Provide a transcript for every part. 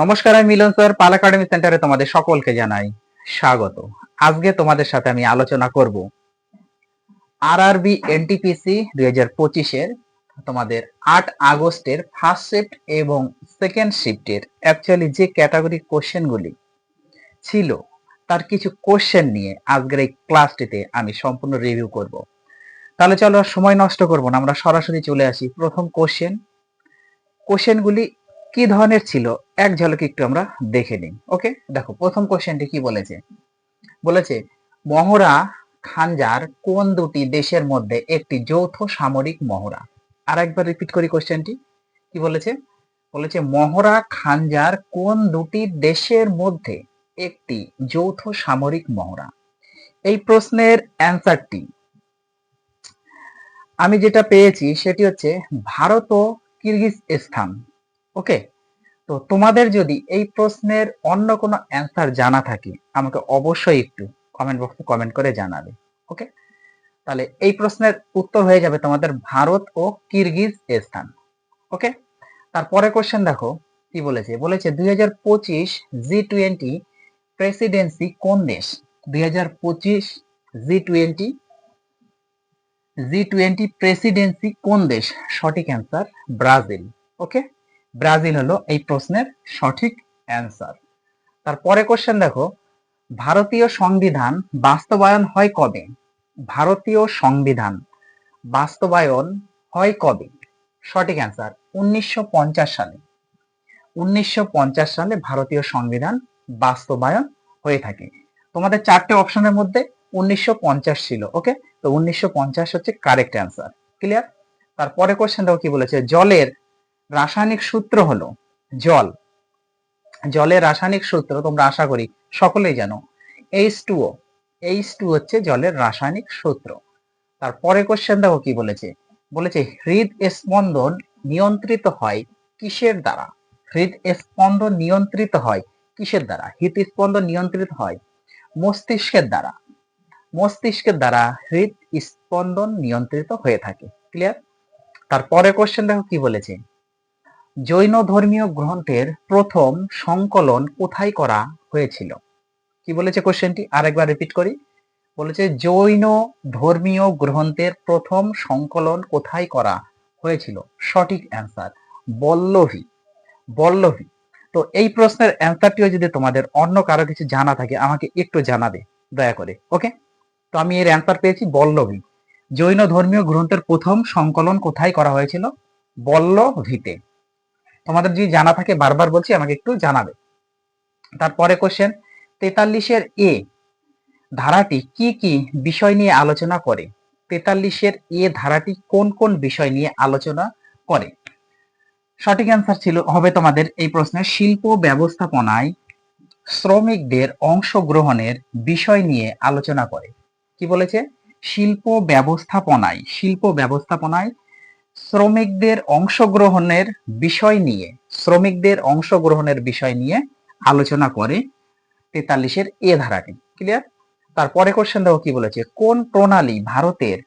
নমস্কার, আমি মিলন স্যার, পাল একাডেমি সেন্টারে তোমাদের সকলকে জানাই স্বাগত। আজকে তোমাদের সাথে আমি আলোচনা করব আর আরআরবি এনটিপিসি দুই হাজার পঁচিশের, তোমাদের আট আগস্টের ফার্স্ট শিফট এবং সেকেন্ড শিফটের অ্যাকচুয়ালি যে ক্যাটাগরি কোশ্চেনগুলি ছিল, তার কিছু কোশ্চেন নিয়ে আজকের এই ক্লাসটিতে আমি সম্পূর্ণ রিভিউ করব। তাহলে চলো সময় নষ্ট করব না, আমরা সরাসরি চলে আসি প্রথম কোশ্চেন কোশ্চেনগুলি কি ধরনের ছিল? এক ঝলকে একটু আমরা দেখে নিই ওকে দেখো, প্রথম কোশ্চেনটি কি বলেছে? বলেছে মহড়া খানজার কোন দুটি দেশের মধ্যে একটি যৌথ সামরিক মহড়া আর একবার রিপিট করি কোশ্চেনটি কি বলেছে? বলেছে মহড়া খানজার কোন দুটি দেশের মধ্যে একটি যৌথ সামরিক মহড়া এই প্রশ্নের অ্যান্সারটি আমি যেটা পেয়েছি সেটি হচ্ছে ভারত ও কিরগিজস্তান। ওকে? তো তোমাদের যদি এই প্রশ্নের অন্য কোনো অ্যান্সার জানা থাকে, আমাকে অবশ্যই একটু কমেন্ট বক্সে কমেন্ট করে জানাবে, ওকে? তাহলে এই প্রশ্নের উত্তর হয়ে যাবে তোমাদের ভারত ও কিরগিজ স্থান, ওকে? তারপরে কোশ্চেন দেখো, কি বলেছে? বলেছে দুই হাজার পঁচিশ জি টোয়েন্টি প্রেসিডেন্সি কোন দেশ? দুই হাজার পঁচিশ G twenty G twenty presidency কোন দেশ? সঠিক অ্যান্সার ব্রাজিল, ওকে? ব্রাজিল হলো এই প্রশ্নের সঠিক অ্যান্সার তারপরে কোশ্চেন দেখো, ভারতীয় সংবিধান বাস্তবায়ন হয় কবে? ভারতীয় সংবিধান বাস্তবায়ন হয় কবে? সঠিক অ্যান্সার উনিশশো পঞ্চাশ সালে। উনিশশো পঞ্চাশ সালে ভারতীয় সংবিধান বাস্তবায়ন হয়ে থাকে। তোমাদের চারটে অপশনের মধ্যে উনিশশো পঞ্চাশ ছিল ওকে তো উনিশশো পঞ্চাশ হচ্ছে কারেক্ট অ্যান্সার ক্লিয়ার তারপরে কোশ্চেন দেখো কি বলেছে, জলের রাসায়নিক সূত্র হলো জল। জলের রাসায়নিক সূত্র তোমরা আশা করি সকলেই জানো। এইচ টুও এইচ টু হচ্ছে জলের রাসায়নিক সূত্র। তারপরে কোশ্চেন দেখো কি বলেছে? বলেছে, হৃদ স্পন্দন নিয়ন্ত্রিত হয় কিসের দ্বারা? হৃদ স্পন্দন নিয়ন্ত্রিত হয় কিসের দ্বারা? হৃদ স্পন্দন নিয়ন্ত্রিত হয় মস্তিষ্কের দ্বারা। মস্তিষ্কের দ্বারা হৃদ স্পন্দন নিয়ন্ত্রিত হয়ে থাকে। ক্লিয়ার তারপরে কোশ্চেন দেখো কি বলেছে? জৈন ধর্মীয় গ্রন্থের প্রথম সংকলন কোথায় করা হয়েছিল? কি বলেছে কোশ্চেনটি আরেকবার রিপিট করি। বলেছে জৈন ধর্মীয় গ্রন্থের প্রথম সংকলন কোথায় করা হয়েছিল? সঠিক অ্যান্সার বল্লভী। বল্লভী। তো এই প্রশ্নের অ্যান্সারটিও যদি তোমাদের অন্য কারও কিছু জানা থাকে, আমাকে একটু জানাবে, দয়া করে ওকে তো আমি এর অ্যান্সার পেয়েছি, বল্লভী। জৈন ধর্মীয় গ্রন্থের প্রথম সংকলন কোথায় করা হয়েছিল? বল্লভীতে। তোমাদের যদি জানা থাকে, বারবার বলছি, আমাকে একটু জানাবে। তারপরে কোশ্চেন তেতাল্লিশের এ ধারাটি কি কি বিষয় নিয়ে আলোচনা করে? তেতাল্লিশের এ ধারাটি কোন কোন বিষয় নিয়ে আলোচনা করে? সঠিক অ্যান্সার ছিল, হবে তোমাদের এই প্রশ্নের শিল্প ব্যবস্থাপনায় শ্রমিকদের অংশগ্রহণের বিষয় নিয়ে আলোচনা করে। কি বলেছে? শিল্প ব্যবস্থাপনায় শিল্প ব্যবস্থাপনায় শ্রমিকদের অংশগ্রহণের বিষয় নিয়ে, শ্রমিকদের অংশগ্রহণের বিষয় নিয়ে আলোচনা করে তেতাল্লিশের এ ধারাটি ক্লিয়ার তারপরে কোশ্চেন দেখো কি বলেছে, কোন প্রণালী ভারতের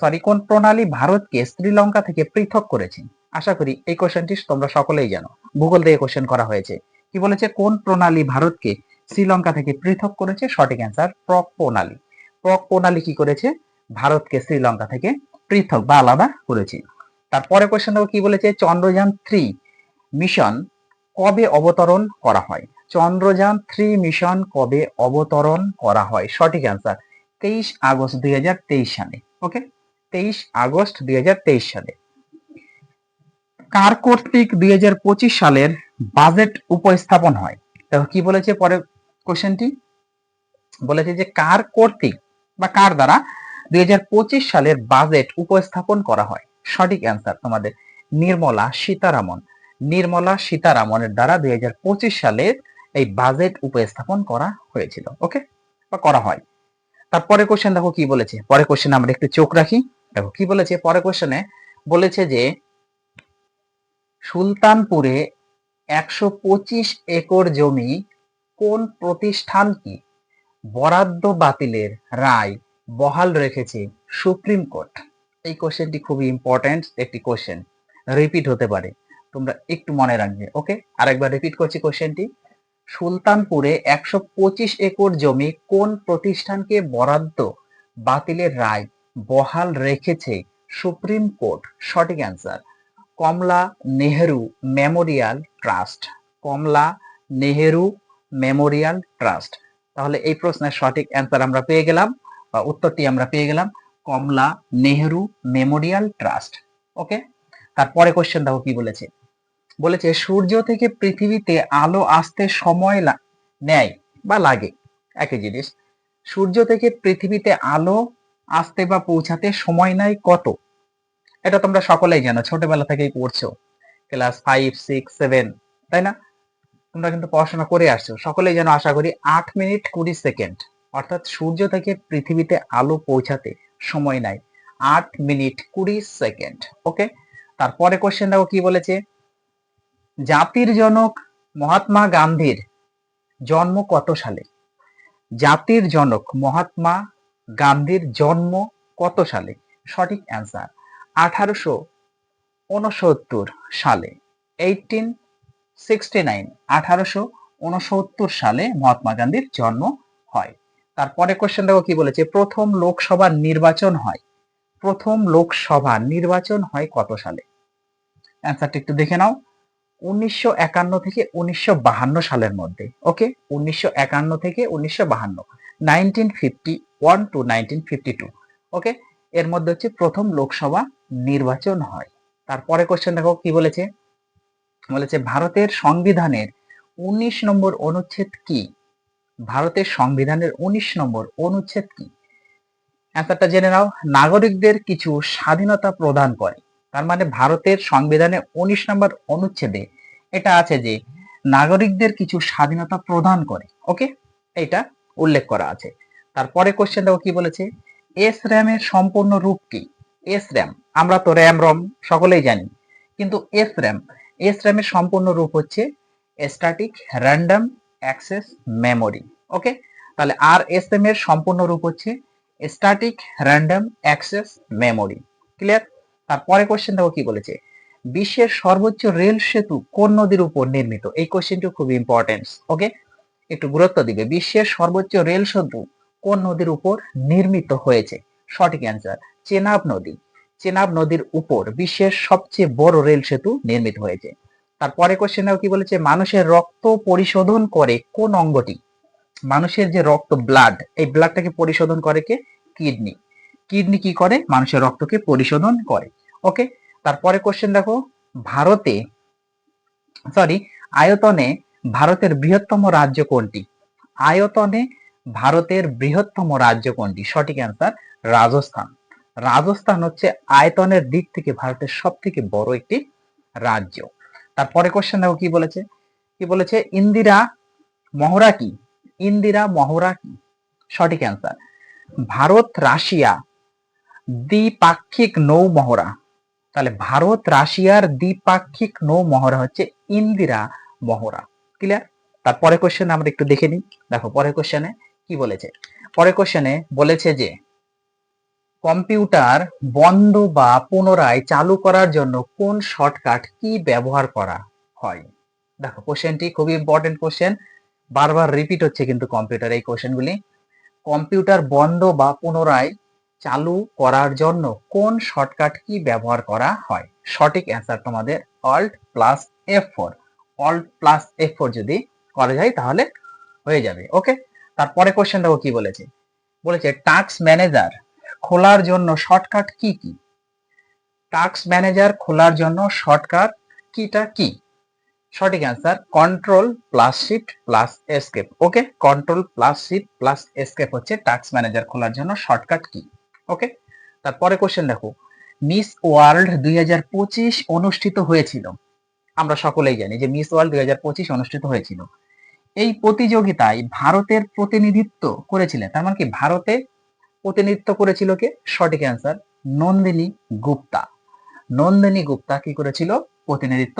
সরি কোন প্রণালী ভারতকে শ্রীলঙ্কা থেকে পৃথক করেছে? আশা করি এই কোশ্চেনটি তোমরা সকলেই জানো। ভূগোল থেকে কোশ্চেন করা হয়েছে। কি বলেছে, কোন প্রণালী ভারতকে শ্রীলঙ্কা থেকে পৃথক করেছে? সঠিক অ্যান্সার প্রক প্রণালী। প্রক প্রণালী কি করেছে? ভারতকে শ্রীলঙ্কা থেকে পৃথক বা আলাদা করেছে। তারপরে কোশ্চেন দেখো কি বলেছে? চন্দ্রযান থ্রি মিশন কবে অবতরণ করা হয়? চন্দ্রযান থ্রি মিশন কবে অবতরণ করা হয়? সঠিক অ্যান্সার তেইশ আগস্ট দুই সালে ওকে তেইশ আগস্ট দুই সালে। কার কর্তৃক দুই হাজার পঁচিশ সালের বাজেট উপস্থাপন হয়? দেখো কি বলেছে পরে কোশ্চেনটি বলেছে যে কার কর্তৃক বা কার দ্বারা দুই হাজার পঁচিশ সালের বাজেট উপস্থাপন করা হয়? সঠিক অ্যান্সার তোমাদের নির্মলা সীতারামন। নির্মলা সীতারামনের দ্বারা দুই হাজার পঁচিশ সালের এই বাজেট উপস্থাপন করা হয়েছিল ওকে বা করা হয়। তারপরে কোশ্চেন দেখো কি বলেছে? পরে কোশ্চেন আমরা একটু চোখ রাখি। দেখো কি বলেছে? পরে কোশ্চেনে বলেছে যে, সুলতানপুরে একশো পঁচিশ একর জমি কোন প্রতিষ্ঠান কি? বরাদ্দ বাতিলের রায় বহাল রেখেছে সুপ্রিম কোর্ট। এই কোশ্চেনটি খুবই ইম্পর্টেন্ট একটি কোশ্চেন রিপিট হতে পারে। তোমরা একটু মনে রাখবে ওকে আরেকবার রিপিট করছি কোশ্চেনটি সুলতানপুরে একশো পঁচিশ একর জমি কোন প্রতিষ্ঠানকে বরাদ্দ বাতিলের রায় বহাল রেখেছে সুপ্রিম কোর্ট? সঠিক answer Kamala Nehru memorial trust. Kamala Nehru memorial trust. তাহলে এই প্রশ্নের সঠিক অ্যান্সার আমরা পেয়ে গেলাম, বা উত্তরটি আমরা পেয়ে গেলাম। Kamala Nehru memorial trust okay তারপরে কোশ্চেন দেখো কি বলেছে? বলেছে, সূর্য থেকে পৃথিবীতে আলো আসতে সময় নেয় বা লাগে, একই জিনিস। সূর্য থেকে পৃথিবীতে আলো আসতে বা পৌঁছাতে সময় নেয় কত? এটা তোমরা সকলেই জানো, ছোটবেলা থেকেই পড়ছো ক্লাস ফাইভ সিক্স সেভেন তাই না? তোমরা কিন্তু পড়াশোনা করে আসছো, সকলেই যেন আশা করি আট মিনিট কুড়ি সেকেন্ড, অর্থাৎ সূর্য থেকে পৃথিবীতে আলো পৌঁছাতে সময় নেয় আট মিনিট কুড়ি সেকেন্ড, ওকে? তারপরে কোশ্চেন দেখো কি বলেছে? জাতির জনক মহাত্মা গান্ধীর জন্ম কত সালে? জাতির জনক মহাত্মা গান্ধীর জন্ম কত সালে? সঠিক অ্যান্সার আঠারোশো উনসত্তর সালে এইটিন সিক্সটি নাইন আঠারোশো উনসত্তর সালে মহাত্মা গান্ধীর জন্ম হয়। তারপরে কোশ্চেন দেখো কি বলেছে? প্রথম লোকসভা নির্বাচন হয়। প্রথম লোকসভা নির্বাচন হয় কত সালে? অ্যান্সারটা একটু দেখে নাও। উনিশশো একান্ন থেকে উনিশশো সালের মধ্যে ওকে উনিশশো একান্ন থেকে উনিশশো বাহান্ন। Nineteen fifty one two nineteen fifty two okay এর মধ্যে হচ্ছে প্রথম লোকসভা নির্বাচন হয়। তারপরে কোশ্চেন দেখো কি বলেছে? বলেছে, ভারতের সংবিধানের উনিশ নম্বর অনুচ্ছেদ কি? ভারতের সংবিধানের উনিশ নম্বর অনুচ্ছেদ কি? অ্যান্সারটা জেনে নাও। নাগরিকদের কিছু স্বাধীনতা প্রদান করে। তার মানে ভারতের সংবিধানে উনিশ নম্বর অনুচ্ছেদে এটা আছে যে, নাগরিকদের কিছু স্বাধীনতা প্রদান করে। ওকে এটা উল্লেখ করা আছে। তারপরে কোশ্চেন দেখো কি বলেছে? এস র্যামের সম্পূর্ণ রূপ কি? এস র্যাম আমরা তো র্যাম রম সকলেই জানি। কিন্তু এস র্যাম এস র্যামের সম্পূর্ণ রূপ হচ্ছে static random access memory, okay? তাহলে আর এস এম এর সম্পূর্ণ রূপ হচ্ছে static random access memory clear তারপরে কোশ্চেন দেখো কি বলেছে? বিশ্বের সর্বোচ্চ রেল সেতু কোন নদীর উপর নির্মিত? এই কোশ্চেনটি খুব ইম্পর্টেন্ট ওকে? একটু গুরুত্ব দিবে, বিশ্বের সর্বোচ্চ রেল সেতু কোন নদীর উপর নির্মিত হয়েছে? সঠিক অ্যান্সার চেনাব নদী। চেনাব নদীর উপর বিশ্বের সবচেয়ে বড় রেল সেতু নির্মিত হয়েছে। তারপরে কোশ্চেন কি বলেছে, মানুষের রক্ত পরিশোধন করে কোন অঙ্গটি? মানুষের যে রক্ত ব্লাড এই ব্লাডটাকে পরিশোধন করে কে? কিডনি কিডনি কি করে? মানুষের রক্তকে পরিশোধন করে। ওকে তারপরে কোশ্চেন দেখো, ভারতে সরি আয়তনে ভারতের বৃহত্তম রাজ্য কোনটি? আয়তনে ভারতের বৃহত্তম রাজ্য কোনটি? সঠিক অ্যান্সার রাজস্থান। রাজস্থান হচ্ছে আয়তনের দিক থেকে ভারতের সব থেকে বড় একটি রাজ্য। তারপরে কোশ্চেন দেখো কি বলেছে? কি বলেছে? ইন্দিরা মহড়া কি? ইন্দিরা মহড়া কি? সঠিক অ্যান্সার ভারত রাশিয়া দ্বিপাক্ষিক নৌ মহড়া। তাহলে ভারত রাশিয়ার দ্বিপাক্ষিক নৌ মহড়া হচ্ছে ইন্দিরা মহড়া। ক্লিয়ার তারপরে কোশ্চেন আমরা একটু দেখে নিই। দেখো, পরের কোশ্চেনে কি বলেছে? পরে কোশ্চেনে বলেছে যে কম্পিউটার বন্ধ বা পুনরায় চালু করার জন্য কোন শর্টকাট কি ব্যবহার করা হয়? দেখো কোশ্চেনটি খুবই ইম্পর্টেন্ট কোশ্চেন বারবার রিপিট হচ্ছে কিন্তু কম্পিউটার এই কোশ্চেনগুলি কম্পিউটার বন্ধ বা পুনরায় চালু করার জন্য কোন শর্টকাট কি ব্যবহার করা হয়? সঠিক অ্যান্সার তোমাদের alt plus F four alt plus F four যদি করা যায় তাহলে হয়ে যাবে ওকে তারপরে কোশ্চেন দেখো কি বলেছে? বলেছে টাস্ক ম্যানেজার খোলার জন্য শর্টকাট কি কি? টাস্ক ম্যানেজার খোলার জন্য শর্টকাট কিটা কি? সঠিক answer control plus shift plus escape okay control plus shift plus escape হচ্ছে টাস্ক ম্যানেজার খোলার জন্য শর্টকাট কি ওকে তারপরে কোশ্চেন দেখো মিস ওয়ার্ল্ড দুই হাজার পঁচিশ অনুষ্ঠিত হয়েছিল। আমরা সকলেই জানি যে মিস ওয়ার্ল্ড দুই হাজার পঁচিশ অনুষ্ঠিত হয়েছিল। এই প্রতিযোগিতায় ভারতের প্রতিনিধিত্ব করেছিলেন, তার মানে কি ভারতে প্রতিনিধিত্ব করেছিল কে? সঠিক অ্যান্সার নন্দিনী গুপ্তা। নন্দিনী গুপ্তা কি করেছিল? প্রতিনিধিত্ব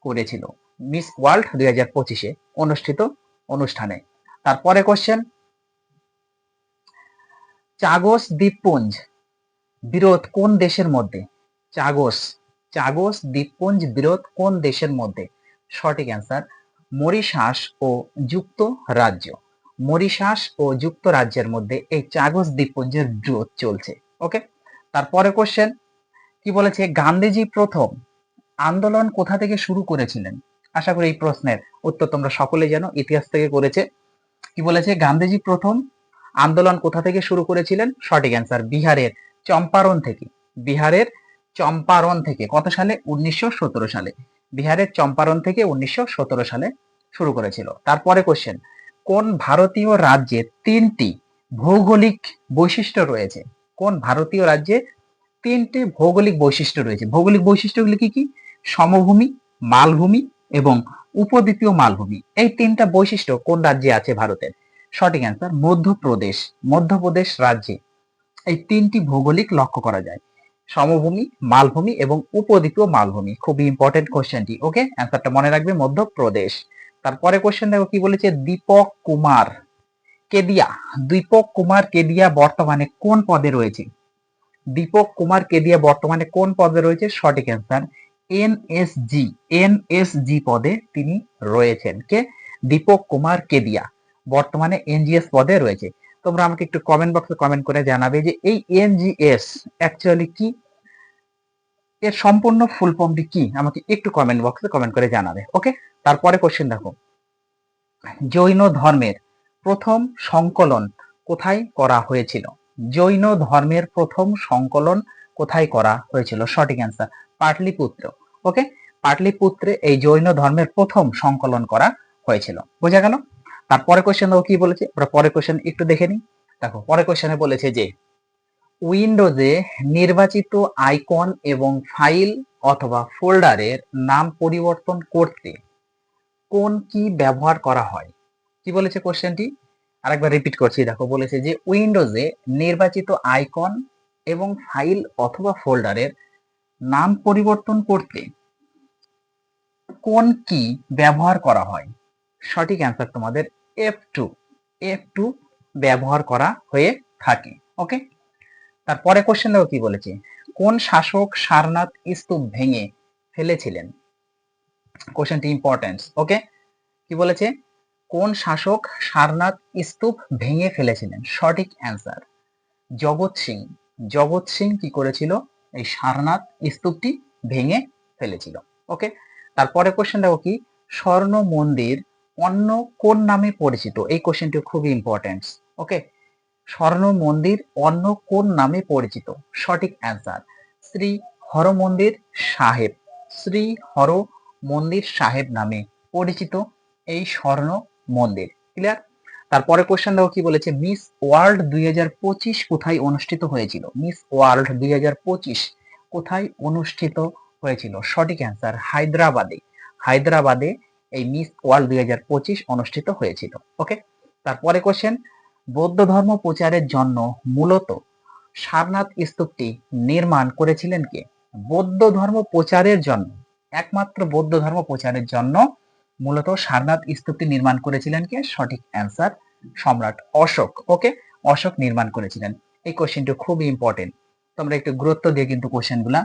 করেছিল। মিস ওয়ার্ল্ড দুই হাজার পঁচিশে অনুষ্ঠিত অনুষ্ঠানে। তারপরে কোশ্চেন চাগস দ্বীপপুঞ্জ, বিরোধ কোন দেশের মধ্যে? চাগস, চাগোস দ্বীপপুঞ্জ, বিরোধ কোন দেশের মধ্যে? সঠিক অ্যান্সার মরিশাস ও যুক্ত রাজ্য মরিশাস ও যুক্তরাজ্যের মধ্যে এই চাগোস দ্বীপপুঞ্জের বিরোধ চলছে, ওকে? তারপরে কোশ্চেন কি বলেছে? গান্ধীজি প্রথম আন্দোলন কোথা থেকে শুরু করেছিলেন? আশা করি এই প্রশ্নের উত্তর তোমরা সকলে জানো, ইতিহাস থেকে করেছে। কি বলেছে? গান্ধীজি প্রথম আন্দোলন কোথা থেকে শুরু করেছিলেন? সঠিক অ্যান্সার বিহারের চম্পারণ থেকে। বিহারের চম্পারণ থেকে, কত সালে? উনিশশো সতেরো সালে। বিহারের চম্পারণ থেকে উনিশশো সতেরো সালে শুরু করেছিল। তারপরে কোশ্চেন কোন ভারতীয় রাজ্যে তিনটি ভৌগোলিক বৈশিষ্ট্য রয়েছে? কোন ভারতীয় রাজ্যে তিনটি ভৌগোলিক বৈশিষ্ট্য রয়েছে? ভৌগোলিক বৈশিষ্ট্যগুলি কি কি? সমভূমি, মালভূমি এবং উপদ্বীপীয় মালভূমি। এই তিনটা বৈশিষ্ট্য কোন রাজ্যে আছে ভারতের? সঠিক অ্যান্সার মধ্যপ্রদেশ। মধ্যপ্রদেশ রাজ্যে এই তিনটি ভৌগোলিক লক্ষ্য করা যায়। সমভূমি, মালভূমি এবং উপদ্বীপীয় মালভূমি। খুবই ইম্পর্টেন্ট কোশ্চেনটি ওকে অ্যান্সারটা মনে রাখবে মধ্যপ্রদেশ। তারপরে কোশ্চেন দেখো কি বলেছে, দীপক কুমার কেদিয়া। দীপক কুমার কেদিয়া বর্তমানে কোন পদে রয়েছে? দীপক কুমার কেদিয়া বর্তমানে কোন পদে রয়েছে? সঠিক অ্যান্সার এনএসজি এনএসজি পদে তিনি রয়েছেন। কে? দীপক কুমার কেদিয়া বর্তমানে এনজিএস পদে রয়েছে। তোমরা আমাকে একটু কমেন্ট বক্সে কমেন্ট করে জানাবে যে এই এনজিএস অ্যাকচুয়ালি কি এর সম্পূর্ণ ফুল ফর্মটি কি? আমাকে একটু কমেন্ট বক্সে কমেন্ট করে জানাবে ওকে তারপরে কোশ্চেন দেখো। জৈন ধর্মের প্রথম সংকলন কোথায় করা হয়েছিল? জৈন ধর্মের প্রথম সংকলন কোথায় করা হয়েছিল? সঠিক অ্যান্সার পাটলিপুত্র ওকে পাটলিপুত্রে এই জৈন ধর্মের প্রথম সংকলন করা হয়েছিল। বোঝা গেল? তারপরে কোশ্চেন দেখো কি বলেছে? পরে কোশ্চেন একটু দেখে নিই। দেখো পরে কোশ্চেনে বলেছে যে উইন্ডোজে নির্বাচিত আইকন এবং ফাইল অথবা ফোল্ডারের নাম পরিবর্তন করতে কোন কি ব্যবহার করা হয়? কি বলেছে কোশ্চেনটি আরেকবার রিপিট করছি, দেখো বলেছে যে উইন্ডোজে নির্বাচিত আইকন এবং ফাইল অথবা ফোল্ডারের নাম পরিবর্তন করতে কোন কি ব্যবহার করা হয়? সঠিক অ্যান্সার তোমাদের এফ টু এফ টু ব্যবহার করা হয়ে থাকে ওকে তারপরে কোশ্চেন দেখো কি বলেছে? কোন শাসক সারনাথ স্তূপ ভেঙে ফেলেছিলেন? কোশ্চেনটি ইম্পর্টেন্স ওকে কি বলেছে? কোন শাসক সারনাথ স্তূপ ভেঙে ফেলেছিলেন? সঠিক অ্যান্সার জগৎ সিং। জগৎ সিং কি করেছিল? এই সারনাথ স্তূপটি ভেঙে ফেলেছিল ওকে তারপরে কোশ্চেন দেখো কি? স্বর্ণ মন্দির অন্য কোন নামে পরিচিত? এই কোশ্চেনটি খুবই ইম্পর্টেন্ট ওকে স্বর্ণ মন্দির অন্য কোন নামে পরিচিত? সঠিক অ্যান্সার শ্রী হর মন্দির সাহেব। শ্রী হর মন্দির সাহেব নামে পরিচিত এই স্বর্ণ মন্দির। ক্লিয়ার তারপরে কোশ্চেন দেখো কি বলেছে মিস ওয়ার্ল্ড দুই হাজার পঁচিশ কোথায় অনুষ্ঠিত হয়েছিল? মিস ওয়ার্ল্ড দুই হাজার পঁচিশ কোথায় অনুষ্ঠিত হয়েছিল? সঠিক অ্যান্সার হায়দ্রাবাদে। হায়দ্রাবাদে এই মিস ওয়ার্ল্ড দুই হাজার পঁচিশ অনুষ্ঠিত হয়েছিল। ওকে তারপরে কোশ্চেন বৌদ্ধ ধর্ম প্রচারের জন্য মূলত সারনাথ স্তূপটি নির্মাণ করেছিলেন কে? বৌদ্ধ ধর্ম প্রচারের জন্য, একমাত্র বৌদ্ধ ধর্ম প্রচারের জন্য মূলত সারনাথ স্তূপটি নির্মাণ করেছিলেন কে? সঠিক অ্যান্সার সম্রাট অশোক, ওকে? অশোক নির্মাণ করেছিলেন। এই কোশ্চেনটি খুবই ইম্পর্টেন্ট তোমরা একটু গুরুত্ব দিয়ে কিন্তু কোশ্চেনগুলা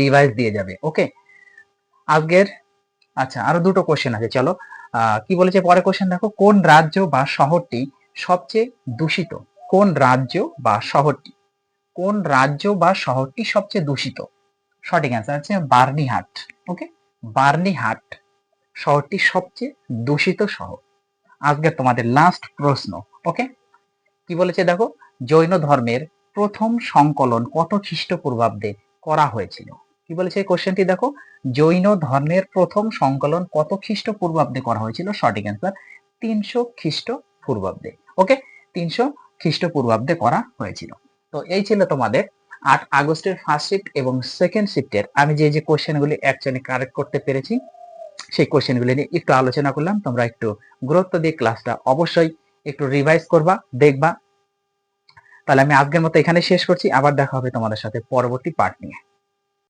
রিভাইজ দিয়ে যাবে, ওকে? আজকের আচ্ছা আরও দুটো কোশ্চেন আছে, চলো। কি বলেছে? পরে কোশ্চেন দেখো। কোন রাজ্য বা শহরটি সবচেয়ে দূষিত? কোন রাজ্য বা শহরটি? কোন রাজ্য বা শহরটি সবচেয়ে দূষিত? সঠিক অ্যান্সার হচ্ছে বার্নিহাট ওকে বার্নিহাট শহরটি সবচেয়ে দূষিত শহর। আজকে তোমাদের লাস্ট প্রশ্ন ওকে কি বলেছে দেখো? জৈন ধর্মের প্রথম সংকলন কত খ্রিস্টপূর্বাব্দে করা হয়েছিল? কি বলেছে এই কোশ্চেনটি দেখো? জৈন ধর্মের প্রথম সংকলন কত খ্রিস্টপূর্বাব্দে করা হয়েছিল? সঠিক অ্যান্সার তিনশো খ্রিস্টপূর্বাব্দে ওকে তিনশো খ্রিস্টপূর্বাব্দে করা হয়েছিল। তো এই ছিল তোমাদের আট আগস্টের ফার্স্ট শিফট এবং সেকেন্ড শিফটের আমি যে যে কোশ্চেনগুলি অ্যাকচুয়ালি কারেক্ট করতে পেরেছি, সেই কোশ্চেনগুলি নিয়ে একটু আলোচনা করলাম। তোমরা একটু গুরুত্ব দিয়ে ক্লাসটা অবশ্যই একটু রিভাইজ করবা, দেখবা। তাহলে আমি আজকের মতো এখানে শেষ করছি। আবার দেখা হবে তোমাদের সাথে পরবর্তী পার্ট নিয়ে।